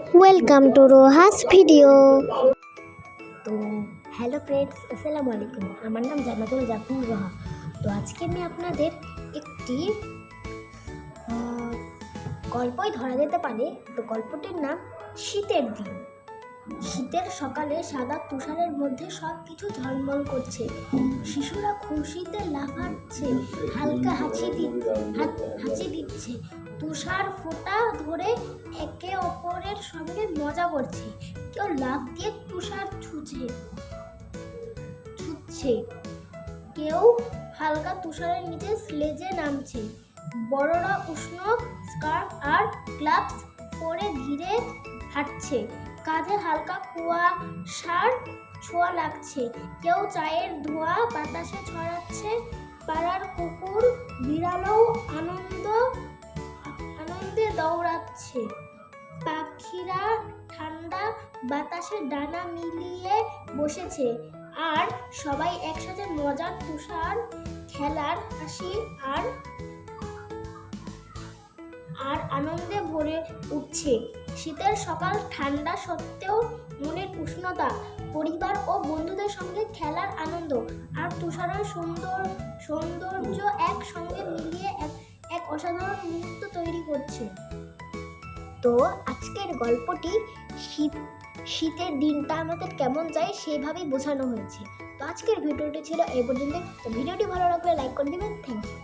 Welcome to রোহাস video তো hello friends আসসালামু আলাইকুম। আমার নাম জান্নাতুল জাফর রোহা। তো আজকে আমি আপনাদের একটি গল্পই ধরা যেতে পারে। তো গল্পটির নাম শীতের দিন। শীতের সকালে সাদা তুষারের মধ্যে সব কিছু ঝলমল করছে। শিশুরা খুশিতে লাফাচ্ছে, হালকা হাঁচি দিচ্ছে হাঁচি দিচ্ছে। তুষার ফোঁটা ধরে একে অপরের সঙ্গে মজা করছে। কেউ লাফ দিয়ে তুষার ছুঁছে ছুটছে কেউ হালকা তুষারের নিচে স্লেজে নামছে। বড়রা উষ্ণ স্কার্ফ আর গ্লাভস পরে ধীরে হাঁটছে। কাঁধে হালকা কুয়াশার ছোঁয়া লাগছে। কেউ চায়ের ধোঁয়া বাতাসে ছড়াচ্ছে। পাড়ার কুকুর বিড়ালও আনন্দ আনন্দে দৌড়াচ্ছে। পাখিরা ঠান্ডা বাতাসে ডানা মিলিয়ে বসেছে আর সবাই একসাথে মজার তুষার খেলার হাসি আর আর আনন্দে ভরে উঠছে। শীতের সকাল ঠান্ডা সত্ত্বেও মনের উষ্ণতা, পরিবার ও বন্ধুদের সঙ্গে খেলার আনন্দ আর তুষারের সুন্দর, সৌন্দর্য একসঙ্গে মিলিয়ে এক অসাধারণ মুহূর্ত তৈরি করছে। তো আজকের গল্পটি শীত, শীতের দিনটা আমাদের কেমন যায় সেভাবেই বোঝানো হয়েছে। তো আজকের ভিডিওটি ছিল এই পর্যন্ত তো ভিডিওটি ভালো লাগলে লাইক করে দেবেন। Thank you.